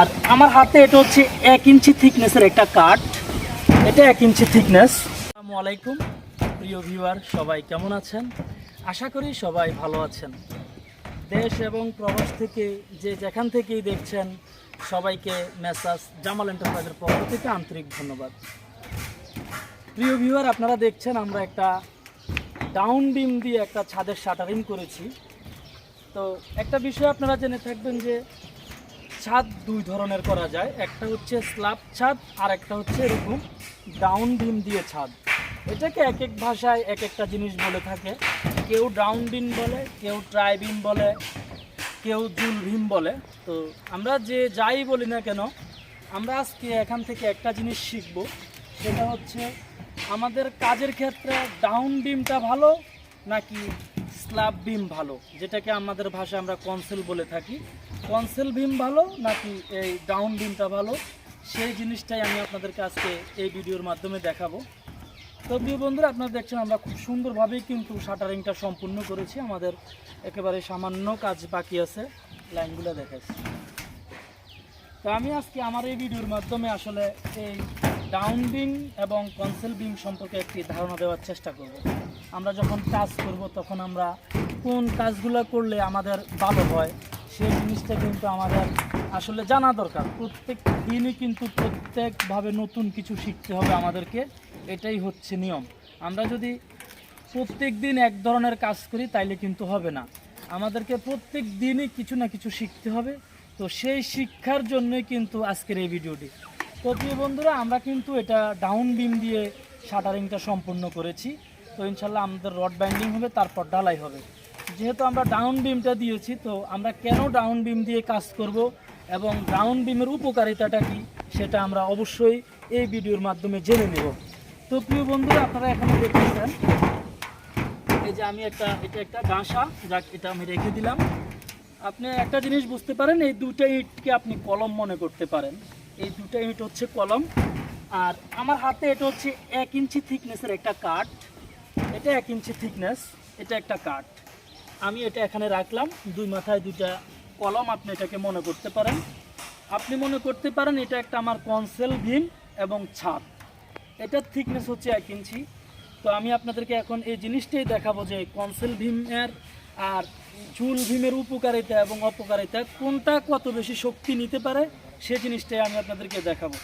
আর আমার হাতে এটা হচ্ছে এক ইঞ্চি থিকনেসের একটা কাঠ। এটা এক ইঞ্চি থিকনেস। আসসালামু আলাইকুম, প্রিয় ভিউয়ার, সবাই কেমন আছেন? আশা করি সবাই ভালো আছেন। দেশ এবং প্রবাস থেকে যে যেখান থেকেই দেখছেন, সবাইকে মেসাজ জামাল এন্টারপ্রাইজের পক্ষ থেকে আন্তরিক ধন্যবাদ। প্রিয় ভিউয়ার, আপনারা দেখছেন আমরা একটা ডাউন বিম দিয়ে একটা ছাদের শাটারিং করেছি। তো একটা বিষয় আপনারা জেনে থাকবেন যে ছাদ দুই ধরনের করা যায়। একটা হচ্ছে স্ল্যাব ছাদ আর একটা হচ্ছে এরকম ডাউন বিম দিয়ে ছাদ। এটাকে এক এক ভাষায় এক একটা জিনিস বলে থাকে। কেউ ডাউন বিম বলে, কেউ ট্রাই বিম বলে, কেউ জুল ভীম বলে। তো আমরা যে যাই বলি না কেন, আমরা আজকে এখান থেকে একটা জিনিস শিখব। সেটা হচ্ছে আমাদের কাজের ক্ষেত্রে ডাউন বিমটা ভালো নাকি স্ল্যাব বিম ভালো, যেটাকে আমাদের ভাষায় আমরা কনসেল বলে থাকি। কনসেল বিম ভালো নাকি এই ডাউন বিমটা ভালো? সেই জিনিসটাই আমি আপনাদেরকে আজকে এই ভিডিওর মাধ্যমে দেখাবো। তো প্রিয় বন্ধুরা, আপনারা দেখছেন আমরা খুব সুন্দরভাবেই কিন্তু শাটারিংটা সম্পূর্ণ করেছি। আমাদের একেবারে সামান্য কাজ বাকি আছে। লাইনগুলো দেখাচ্ছি। তো আমি আজকে আমার এই ভিডিওর মাধ্যমে আসলে এই ডাউন বিম এবং কনসেল বিম সম্পর্কে একটি ধারণা দেওয়ার চেষ্টা করব। আমরা যখন কাজ করব, তখন আমরা কোন কাজগুলো করলে আমাদের ভালো হয় সেই জিনিসটা কিন্তু আমাদের আসলে জানা দরকার। প্রত্যেক দিনই কিন্তু প্রত্যেকভাবে নতুন কিছু শিখতে হবে আমাদেরকে। এটাই হচ্ছে নিয়ম। আমরা যদি প্রত্যেক দিন এক ধরনের কাজ করি, তাইলে কিন্তু হবে না। আমাদেরকে প্রত্যেক দিনই কিছু না কিছু শিখতে হবে। তো সেই শিক্ষার জন্যই কিন্তু আজকের এই ভিডিওটি। তো প্রিয় বন্ধুরা, আমরা কিন্তু এটা ডাউন বিম দিয়ে শাটারিংটা সম্পূর্ণ করেছি। তো ইনশাল্লাহ আমাদের রড বাইন্ডিং হবে, তারপর ঢালাই হবে। যেহেতু আমরা ডাউন বিমটা দিয়েছি, তো আমরা কেন ডাউন বিম দিয়ে কাজ করব এবং ডাউন বিমের উপকারিতাটা কি সেটা আমরা অবশ্যই এই ভিডিওর মাধ্যমে জেনে নেব। তো প্রিয় বন্ধুরা, আপনারা এখানে দেখতেছেন এই যে আমি একটা, এটা একটা গাঁসা, যাক, এটা আমি রেখে দিলাম। আপনি একটা জিনিস বুঝতে পারেন, এই দুটো ইটকে আপনি কলম মনে করতে পারেন। এই দুটো ইট হচ্ছে কলম, আর আমার হাতে এটা হচ্ছে এক ইঞ্চি থিকনেসের একটা কাঠ। এটা এক ইঞ্চি থিকনেস এটা একটা কাঠ। আমি এটা এখানে রাখলাম। দুই মাথায় দুটা কলম, আপনি এটাকে মনে করতে পারেন। আপনি মনে করতে পারেন এটা একটা আমার কনসেল ভীম এবং ছাদ। এটার থিকনেস হচ্ছে এক ইঞ্চি। তো আমি আপনাদেরকে এখন এই জিনিসটাই দেখাবো যে কনসেল ভীমের আর চুল ভীমের উপকারিতা এবং অপকারিতা কোনটা কত বেশি শক্তি নিতে পারে, সে জিনিসটাই আমি আপনাদেরকে দেখাবো।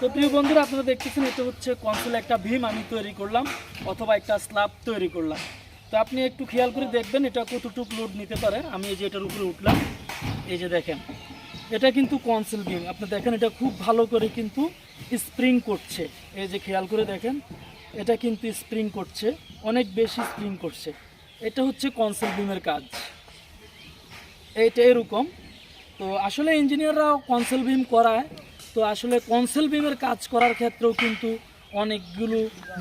তো প্রিয় বন্ধুরা, আপনারা দেখতেছেন এটা হচ্ছে কনসেল একটা ভীম আমি তৈরি করলাম, অথবা একটা স্ল্যাব তৈরি করলাম। তো আপনি একটু খেয়াল করে দেখবেন এটা কতটুকু লোড নিতে পারে। আমি এই যে এটার উপরে উঠলাম। এই যে দেখেন, এটা কিন্তু কনসেল বিম আপনি দেখেন, এটা খুব ভালো করে কিন্তু স্প্রিং করছে। এই যে খেয়াল করে দেখেন, এটা কিন্তু স্প্রিং করছে। অনেক বেশি স্প্রিং করছে। এটা হচ্ছে কনসেল বিমের কাজ। এইটা এরকম। তো আসলে ইঞ্জিনিয়াররাও কনসেল বিম করায়। তো আসলে কনসেল বিমের কাজ করার ক্ষেত্রেও কিন্তু অনেকগুলো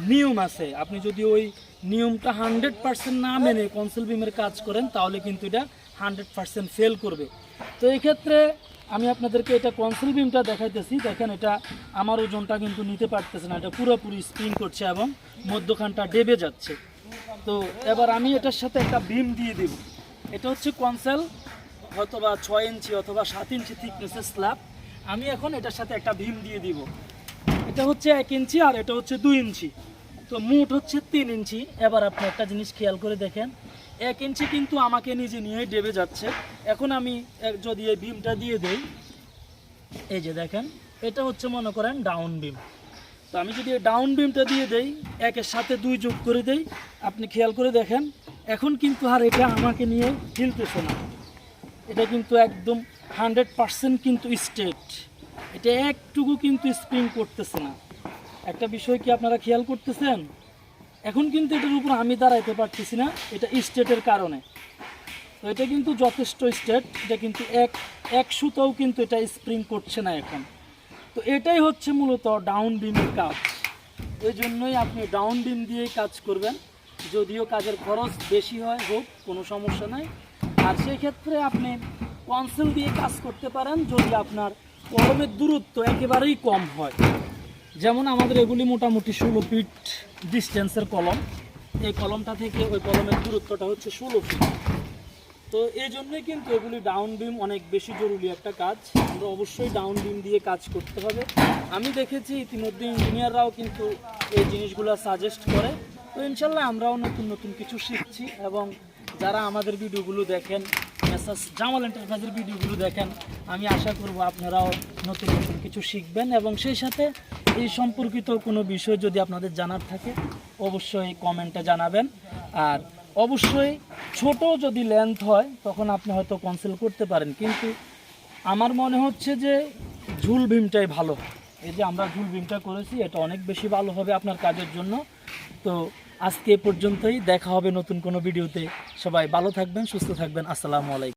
নিয়ম আছে। আপনি যদি ওই নিয়মটা হান্ড্রেড পার্সেন্ট না মেনে কনসেল বিমের কাজ করেন, তাহলে কিন্তু এটা হান্ড্রেড পার্সেন্ট ফেল করবে। তো এই ক্ষেত্রে আমি আপনাদেরকে এটা কনসেল বিমটা দেখাইতেছি। দেখেন এটা আমার ওজনটা কিন্তু নিতে পারতেছে না, এটা পুরোপুরি স্প্রিং করছে এবং মধ্যখানটা ডেবে যাচ্ছে। তো এবার আমি এটার সাথে একটা বিম দিয়ে দিব। এটা হচ্ছে কনসেল অথবা ছয় ইঞ্চি অথবা সাত ইঞ্চি থিকনেসের স্ল্যাব। আমি এখন এটার সাথে একটা ভীম দিয়ে দিব। এটা হচ্ছে এক ইঞ্চি আর এটা হচ্ছে দুই ইঞ্চি। তো মুঠ হচ্ছে তিন ইঞ্চি। এবার আপনি একটা জিনিস খেয়াল করে দেখেন। এক ইঞ্চি কিন্তু আমাকে নিজে নিয়ে ডেবে যাচ্ছে। এখন আমি যদি এই ভীমটা দিয়ে দেই, এই যে দেখেন, এটা হচ্ছে মনে করেন ডাউন বিম তো আমি যদি ডাউন বিমটা দিয়ে দেই, একের সাথে দুই যোগ করে দেই, আপনি খেয়াল করে দেখেন, এখন কিন্তু আর এটা আমাকে নিয়ে হিলতেছে না। এটা কিন্তু একদম হান্ড্রেড পারসেন্ট কিন্তু স্টেট এটা একটুকু কিন্তু স্প্রিং করতেছে না। একটা বিষয় কি আপনারা খেয়াল করতেছেন? এখন কিন্তু এটার উপর আমি দাঁড়াইতে পারতেছি না, এটা স্টেটের কারণে। তো এটা কিন্তু যথেষ্ট স্টেট, এটা কিন্তু এক এক সুতাও কিন্তু এটা স্প্রিং করছে না এখন। তো এটাই হচ্ছে মূলত ডাউন বিমের কাজ। ওই জন্যই আপনি ডাউন বিম দিয়েই কাজ করবেন। যদিও কাজের খরচ বেশি হয়, হোক, কোনো সমস্যা নাই। আর সেই ক্ষেত্রে আপনি কনসেল দিয়ে কাজ করতে পারেন যদি আপনার কলমের দূরত্ব একেবারেই কম হয়। যেমন আমাদের এগুলি মোটামুটি ষোলো ফিট ডিস্টেন্সের কলম। এই কলমটা থেকে ওই কলমের দূরত্বটা হচ্ছে ষোলো ফিট। তো এই জন্যই কিন্তু এগুলি ডাউন বিম অনেক বেশি জরুরি একটা কাজ। আমরা অবশ্যই ডাউন বিম দিয়ে কাজ করতে হবে। আমি দেখেছি ইতিমধ্যে ইঞ্জিনিয়াররাও কিন্তু এই জিনিসগুলো সাজেস্ট করে। তো ইনশাল্লাহ আমরাও নতুন নতুন কিছু শিখছি এবং যারা আমাদের ভিডিওগুলো দেখেন মেসাজ জামাল এন্টারপ্রাইজের ভিডিওগুলো দেখেন, আমি আশা করব আপনারাও নতুন নতুন কিছু শিখবেন এবং সেই সাথে এই সম্পর্কিত কোনো বিষয় যদি আপনাদের জানার থাকে, অবশ্যই কমেন্টে জানাবেন। আর অবশ্যই ছোট যদি লেন্থ হয়, তখন আপনি হয়তো কনসেল করতে পারেন। কিন্তু আমার মনে হচ্ছে যে ঝুল ভীমটাই ভালো। এই যে আমরা ঝুল ভীমটা করেছি, এটা অনেক বেশি ভালো হবে আপনার কাজের জন্য। তো আজকে পর্যন্তই, দেখা হবে নতুন কোনো ভিডিওতে সবাই ভালো থাকবেন, সুস্থ থাকবেন। আসসালামু আলাইকুম।